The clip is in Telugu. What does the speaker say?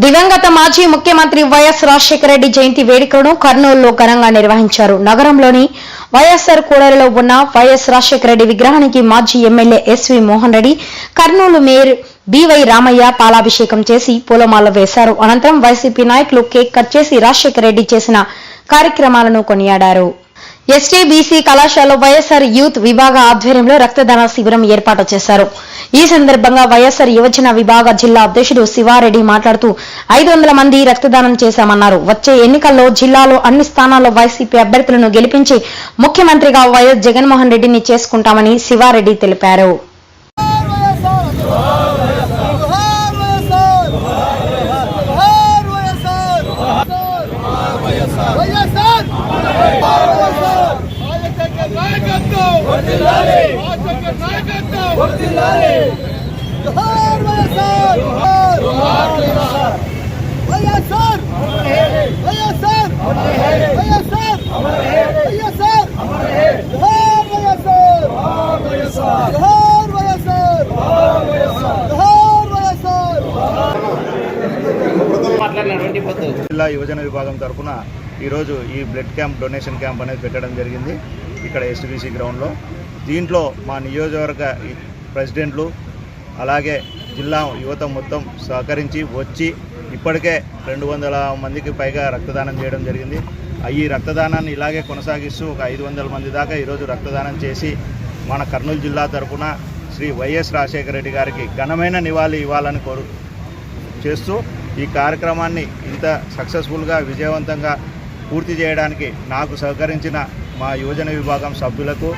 దివంగత మాజీ ముఖ్యమంత్రి వైఎస్ రాజశేఖర రెడ్డి జయంతి వేడుకలను కర్నూలులో ఘనంగా నిర్వహించారు. నగరంలోని వైఎస్ఆర్ కూడలిలో ఉన్న వైఎస్ రాజశేఖర రెడ్డి విగ్రహానికి మాజీ MLA SV Mohan Reddy Kurnool mayor BY Ramaiah పాలాభిషేకం చేసి పూలమాల వేశారు. అనంతరం వైసీపీ నాయకులు కేక్ కట్ చేసి రాజశేఖర రెడ్డి చేసిన కార్యక్రమాలను కొనియాడారు. ఎస్టీబీసీ కళాశాల వైఎస్ఆర్ యూత్ విభాగ ఆధ్వర్యంలో రక్తదాన శిబిరం ఏర్పాటు చేశారు. ఈ సందర్భంగా వైఎస్ఆర్ యువజన విభాగ జిల్లా అధ్యక్షుడు శివారెడ్డి మాట్లాడుతూ ఐదు వందల మంది రక్తదానం చేశామన్నారు. వచ్చే ఎన్నికల్లో జిల్లాలో అన్ని స్థానాల్లో వైసీపీ అభ్యర్థులను గెలిపించి ముఖ్యమంత్రిగా వైఎస్ జగన్మోహన్ రెడ్డిని చేసుకుంటామని శివారెడ్డి తెలిపారు. జిల్లా యువజన విభాగం తరఫున ఈరోజు ఈ బ్లడ్ క్యాంప్ డొనేషన్ క్యాంప్ అనేది పెట్టడం జరిగింది. ఇక్కడ ఎస్టీబీసీ గ్రౌండ్లో. దీంట్లో మా నియోజకవర్గ ప్రెసిడెంట్లు అలాగే జిల్లా యువత మొత్తం సహకరించి వచ్చి ఇప్పటికే రెండు వందల మందికి పైగా రక్తదానం చేయడం జరిగింది. ఈ రక్తదానాన్ని ఇలాగే కొనసాగిస్తూ ఒక ఐదు వందల మంది దాకా ఈరోజు రక్తదానం చేసి మన కర్నూలు జిల్లా తరఫున శ్రీ వైఎస్ రాజశేఖర రెడ్డి గారికి ఘనమైన నివాళి ఇవ్వాలని కోరు చేస్తూ ఈ కార్యక్రమాన్ని ఇంత సక్సెస్ఫుల్గా విజయవంతంగా పూర్తి చేయడానికి నాకు సహకరించిన మా యువజన విభాగం సభ్యులకు